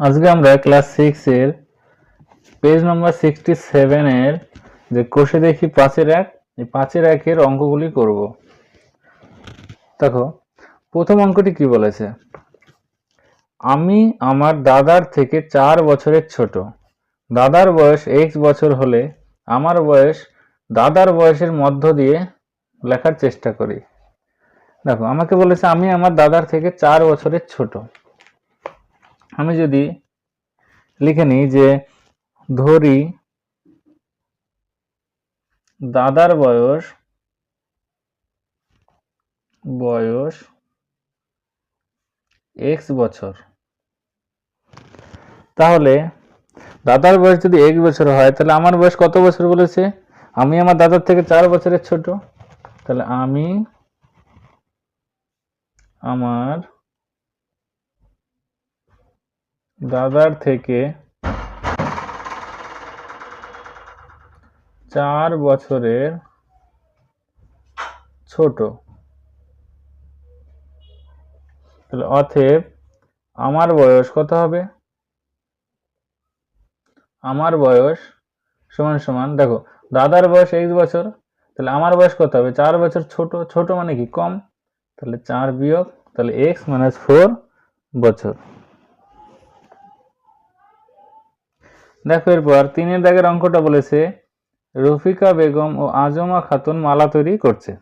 আজকে আমরা class six এর পেজ নম্বর সিক্সটি সেভেনের যে কোষে দেখি পাঁচের এক, এই পাঁচের একের অঙ্কগুলি করব। দেখো, প্রথম অঙ্কটি কি বলেছে? আমি আমার দাদার থেকে চার বছরের ছোট। দাদার বয়স এক্স বছর হলে আমার বয়স দাদার বয়সের মধ্য দিয়ে লেখার চেষ্টা করি। দেখো, আমাকে বলেছে, আমি আমার দাদার থেকে চার বছরের ছোট। আমি যদি লিখে নিই যে ধরি দাদার বয়স বয়স এক্স বছর। তাহলে দাদার বয়স যদি এক বছর হয়, তাহলে আমার বয়স কত বছর বলেছে? আমি আমার দাদার থেকে চার বছরের ছোট। তাহলে আমি আমার দাদার থেকে চার বছরের ছোট। তাহলে অতএব আমার বয়স কত হবে? আমার বয়স সমান সমান, দেখো, দাদার বয়স এক বছর, তাহলে আমার বয়স কত হবে? চার বছর ছোট ছোট মানে কি? কম। তাহলে চার বিয়োগ, তাহলে এক্স মাইনাস ফোর বছর। দেখো এরপর তিনের দাগের অঙ্কটা বলেছে, রফিকা বেগম ও আজমা খাতুন মালা তৈরি করছে।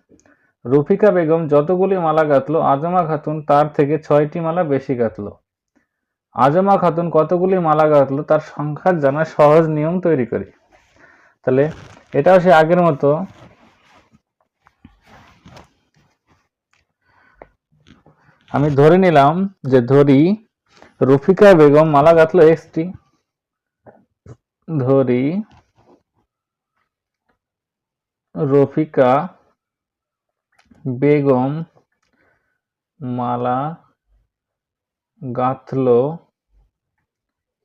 রফিকা বেগম যতগুলি মালা গাঁথলো, আজমা খাতুন তার থেকে ছয়টি মালা বেশি গাঁথলো। আজমা খাতুন কতগুলি মালা গাঁথলো, তার সংখ্যা জানা সহজ নিয়ম তৈরি করি। তাহলে এটাও সে আগের মতো। আমি ধরে নিলাম যে ধরি, রফিকা বেগম মালা গাঁথলো এক্সটি। ধরি রফিকা বেগম মালা গাঁথলো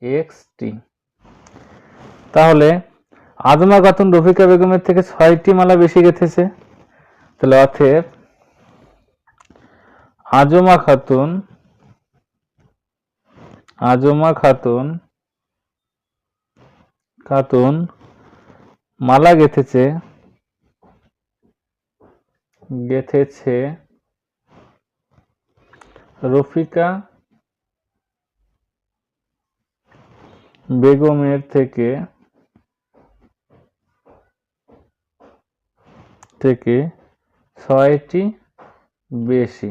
এক্সটি। তাহলে আজমা খাতুন রফিকা বেগমের থেকে ছয়টি মালা বেশি গেঁথেছে। তাহলে অতএব আজমা খাতুন আজমা খাতুন খাতুন মালা গেঁথেছে গেঁথেছে রফিকা বেগমের থেকে থেকে ছয়টি বেশি।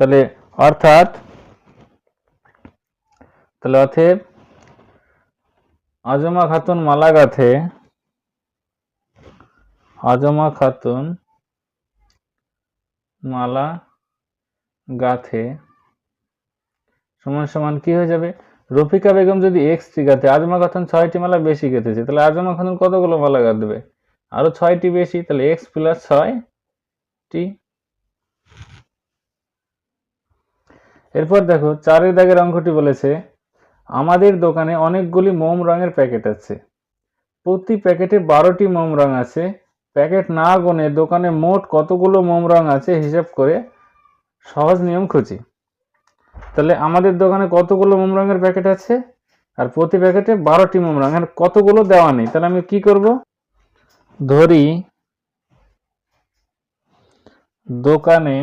তাহলে অর্থাৎ তাহলে অতএব আজমা খাতুন মালা গাঁথে। আজমা খাতুন মালা গাঁথে। সমান সমান কি হয়ে যাবে? রফিকা বেগম যদি এক্সটি গাঁথে, আজমা খাতুন ছয়টি মালা বেশি গেঁথেছে, তাহলে আজমা খাতুন কতগুলো মালা গাঁথবে? আরও ছয়টি বেশি, তাহলে এক্স প্লাস ছয় টি এরপর দেখো, চারের দাগের অঙ্কটি বলেছে আমাদের দোকানে অনেকগুলি মোম রঙের প্যাকেট আছে। প্রতি প্যাকেটে বারোটি মোম রং আছে। প্যাকেট না গুনে দোকানে মোট কতগুলো মোম রং আছে হিসাব করে সহজ নিয়ম খুঁজি। তাহলে আমাদের দোকানে কতগুলো মোম রঙের প্যাকেট আছে? আর প্রতি প্যাকেটে বারোটি মোম রং আর কতগুলো দেওয়া নেই? তাহলে আমি কি করব? ধরি দোকানে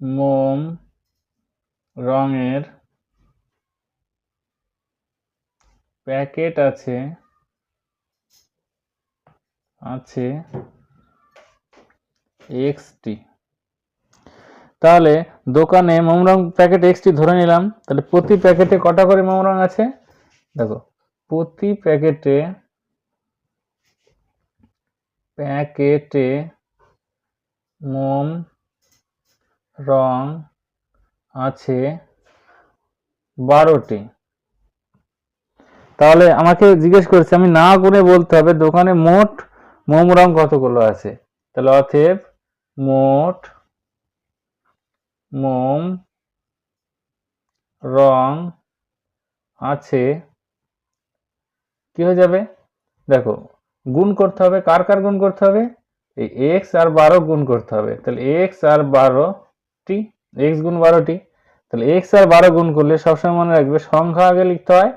মোম রঙের প্যাকেট আছে আছে এক্সটি তাহলে দোকানে মোমরং প্যাকেট এক্সটি ধরে নিলাম, তাহলে প্রতি প্যাকেটে কটা করে মোমরং আছে? দেখো, প্রতি প্যাকেটে প্যাকেটে মোম রং আছে বারোটি। তাহলে আমাকে জিজ্ঞেস করছে, আমি না করে বলতে হবে, দোকানে মোট মোম রং কতগুলো আছে? তাহলে অতএব মোট মোম রং আছে, কি হয়ে যাবে? দেখো, গুণ করতে হবে, কার কার গুণ করতে হবে? এই এক্স আর বারো গুণ করতে হবে। তাহলে এক্স আর বারো টি এক্স গুণ বারোটি, তাহলে এক্স আর বারো গুণ করলে সবসময় মনে রাখবে সংখ্যা আগে লিখতে হয়।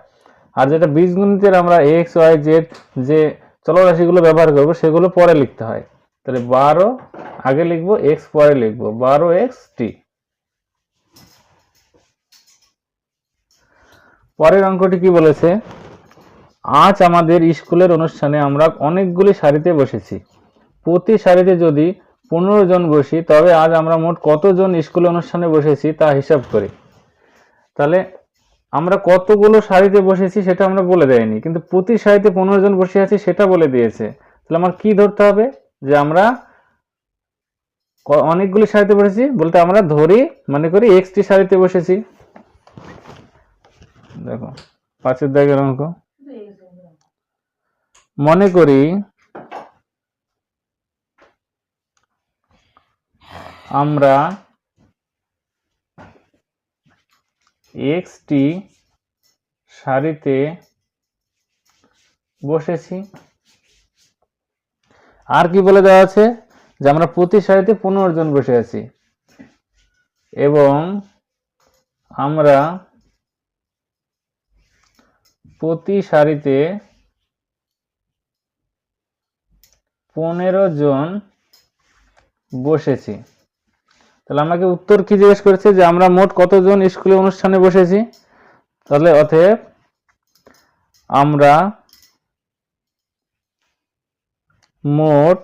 আর যেটা বীজগণিতের আমরা এক্স ওয়াই জেড যে চলরাশিগুলো ব্যবহার করব, সেগুলো পরে লিখতে হয়। তাহলে বারো, আগে লিখব এক্স পরে লিখব, বারো এক্স টি পরের অঙ্কটি কি বলেছে? আজ আমাদের স্কুলের অনুষ্ঠানে আমরা অনেকগুলি সারিতে বসেছি। প্রতি সারিতে যদি পনেরো জন বসি, তবে আজ আমরা মোট কতজন স্কুল অনুষ্ঠানে বসেছি তা হিসাব করি। তাহলে আমরা কতগুলো সারিতে বসেছি সেটা আমরা বলে দেয়নি, কিন্তু প্রতি সারিতে পনেরো জন বসে আছি সেটা বলে দিয়েছে। তাহলে আমার কি ধরতে হবে? যে আমরা অনেকগুলি সারিতে বসেছি, বলতে আমরা ধরি, মনে করি এক্সটি সারিতে বসেছি। দেখো, পাঁচের দাগের অঙ্ক। মনে করি আমরা এক্সটি সারিতে বসেছি। আর কি বলে দেওয়া আছে? যে আমরা প্রতি সারিতে পনেরো জন বসে আছি। এবং আমরা প্রতি সারিতে পনেরো জন বসেছি। তাহলে আমাকে উত্তর কি জিজ্ঞেস করেছে যে আমরা মোট কতজন স্কুলে অনুষ্ঠানে বসেছি? তাহলে অতএব আমরা মোট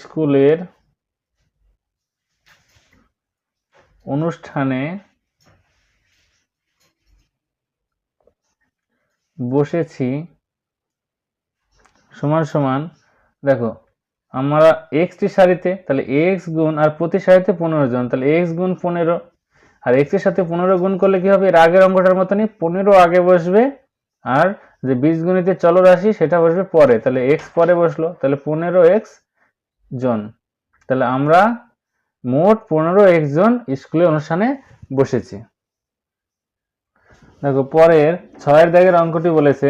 স্কুলের অনুষ্ঠানে বসেছি সমান সমান, দেখো আমরা এক্সটি সারিতে, তাহলে এক্স গুণ আর প্রতি সারিতে পনেরো জন, তাহলে এক্স গুণ পনেরো। আর এক্সের সাথে পনেরো গুণ করলে কি হবে? এর আগের অঙ্কটার মতনই পনেরো আগে বসবে, আর যে বীজগণিতের চলরাশি সেটা বসবে পরে। তাহলে এক্স পরে বসল, তাহলে পনেরো এক্স জন। তাহলে আমরা মোট পনেরো এক্স জন স্কুলে অনুষ্ঠানে বসেছি। দেখো, পরের ছয়ের দাগের অঙ্কটি বলেছে,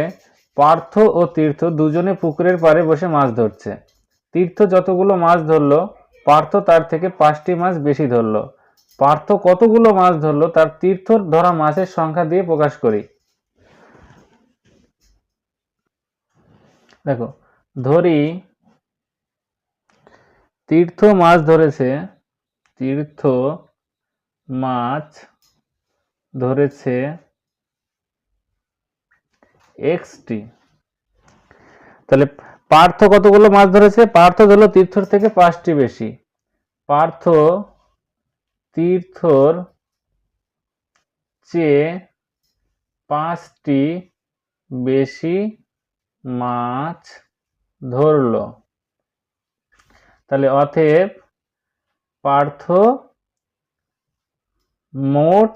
পার্থ ও তীর্থ দুজনে পুকুরের পাড়ে বসে মাছ ধরছে। তীর্থ যতগুলো মাছ ধরলো, পার্থ তার থেকে পাঁচটি মাছ বেশি ধরলো। পার্থ কতগুলো মাছ ধরলো, তার তীর্থ ধরা মাছের সংখ্যা দিয়ে প্রকাশ করি। দেখো, ধরি, তীর্থ মাছ ধরেছে, তীর্থ মাছ ধরেছে এক্সটি। তাহলে পার্থ কতগুলো মাছ ধরেছে? পার্থ ধরলো তীর্থর থেকে পাঁচটি বেশি। পার্থ তীর্থর চেয়ে পাঁচটি বেশি মাছ ধরলো। তাহলে অতএব পার্থ মোট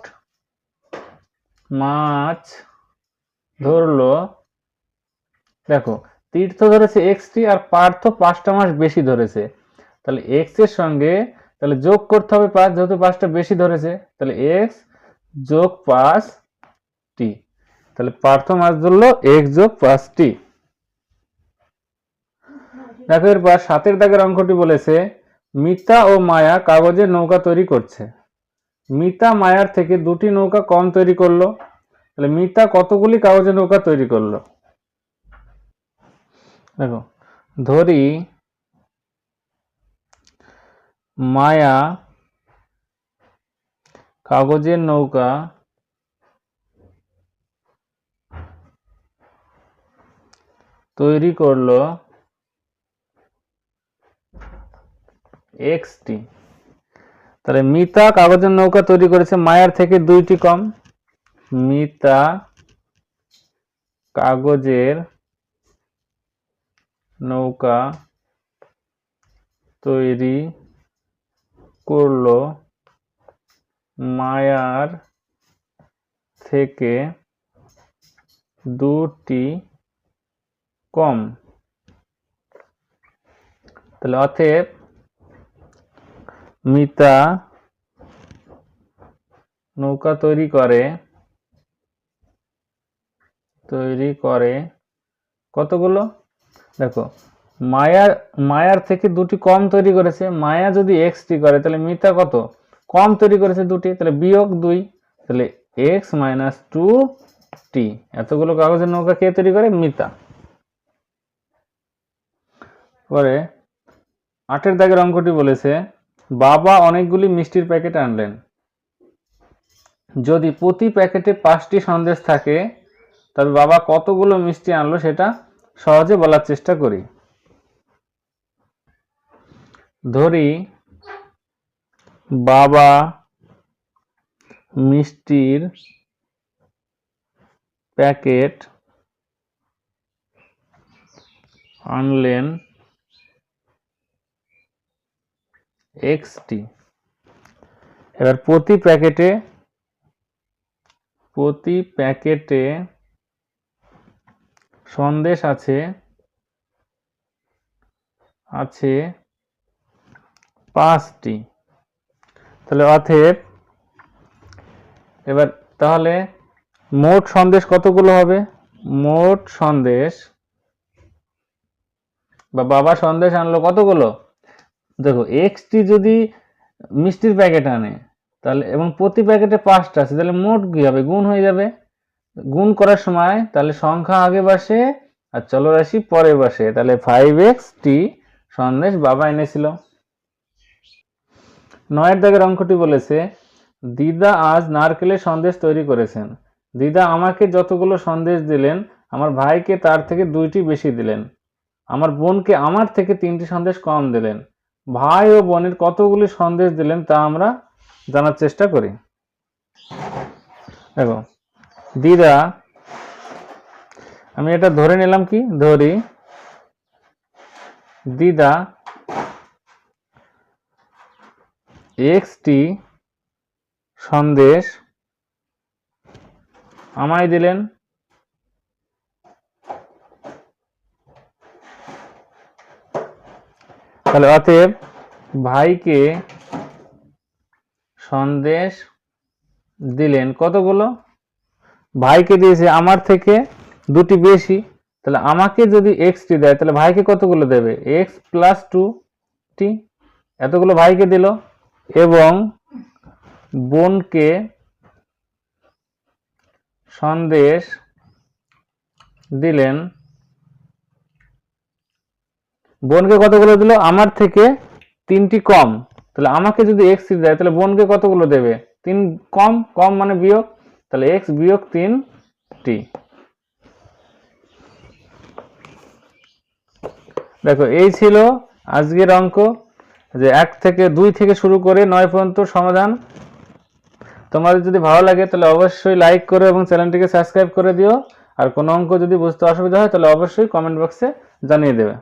মাছ ধরলো। দেখো তীর্থ ধরেছে এক্সটি আর পার্থ পাঁচটা মাস বেশি ধরেছে। তাহলে এক্সের সঙ্গে তাহলে যোগ করতে হবে পাঁচ, যেহেতু পাঁচটা বেশি ধরেছে, তাহলে এক্স যোগ পাঁচ টি। তাহলে পার্থ মাছ ধরলো এক্স যোগ পাঁচ টি। দেখো এরপর সাতের দাগের অঙ্কটি বলেছে মিতা ও মায়া কাগজের নৌকা তৈরি করছে। মিতা মায়ার থেকে দুটি নৌকা কম তৈরি করল। তাহলে মিতা কতগুলি কাগজের নৌকা তৈরি করল? দেখো, ধরি মায়া কাগজের নৌকা তৈরি করল এক্সটি। তাহলে মিতা কাগজের নৌকা তৈরি করেছে, মায়ার থেকে দুইটি কম। মিতা কাগজের নৌকা তৈরি করল মায়ার থেকে দুটি কম। তাহলে অতএব মিতা নৌকা তৈরি করে তৈরি করে কতগুলো? দেখো, মায়ার মায়ার থেকে দুটি কম তৈরি করেছে, মায়া যদি এক্স টি করে, তাহলে মিতা কত? কম তৈরি করেছে দুটি, তাহলে বিয়োগ দুই, তাহলে এক্স মাইনাস টু টি এতগুলো কাগজের নৌকা কে তৈরি করে? মিতা পরে, আটের দাগের অঙ্কটি বলেছে, বাবা অনেকগুলি মিষ্টির প্যাকেট আনলেন। যদি প্রতি প্যাকেটে পাঁচটি সন্দেশ থাকে তবে বাবা কতগুলো মিষ্টি আনলো সেটা সহজে বলার চেষ্টা করি। ধরি, বাবা মিষ্টির প্যাকেট আনলেন এক্সটি। এবার প্রতি প্যাকেটে প্রতি প্যাকেটে সন্দেশ আছে আছে পাঁচটি। তাহলে অতএব এবার তাহলে মোট সন্দেশ কতগুলো হবে? মোট সন্দেশ বা বাবা সন্দেশ আনলো কতগুলো? দেখো এক্সটি যদি মিষ্টির প্যাকেট আনে, তাহলে এবং প্রতি প্যাকেটে পাঁচটা আছে, তাহলে মোট কি হবে? গুণ হয়ে যাবে গুণ করার সময় তাহলে সংখ্যা আগে বসে আর চলরাশি পরে বসে। তাহলে ফাইভ এক্স টি সন্দেশ বাবা এনেছিল। নয়ের দাগের অঙ্কটি বলেছে, দিদা আজ নারকেলের সন্দেশ তৈরি করেছেন। দিদা আমাকে যতগুলো সন্দেশ দিলেন, আমার ভাইকে তার থেকে দুইটি বেশি দিলেন। আমার বোনকে আমার থেকে তিনটি সন্দেশ কম দিলেন। ভাই ও বোনের কতগুলি সন্দেশ দিলেন তা আমরা জানার চেষ্টা করি। দেখো দিদা, আমি এটা ধরে নিলাম কি? ধরি। দিদা, এক্সটি সন্দেশ আমায় দিলেন। তাহলে অতএব ভাইকে সন্দেশ দিলেন। কতগুলো? ভাইকে দিয়েছে আমার থেকে দুটি বেশি, তাহলে আমাকে যদি এক্স টি দেয়, তাহলে ভাইকে কতগুলো দেবে? এক্স প্লাস টি এতগুলো ভাইকে দিল এবং বোনকে সন্দেশ দিলেন। বোনকে কতগুলো দিল? আমার থেকে তিনটি কম, তাহলে আমাকে যদি এক্স দেয়, তাহলে বোনকে কতগুলো দেবে? তিন কম কম মানে বিয়োগ। তাহলে এক্স বিয়োগ তিন টি দেখো, এই ছিল আজকের অঙ্ক যে এক থেকে দুই থেকে শুরু করে নয় পর্যন্ত সমাধান। তোমাদের যদি ভালো লাগে তাহলে অবশ্যই লাইক করো এবং চ্যানেলটিকে সাবস্ক্রাইব করে দিও। আর কোনো অঙ্ক যদি বুঝতে অসুবিধা হয় তাহলে অবশ্যই কমেন্ট বক্সে জানিয়ে দেবে।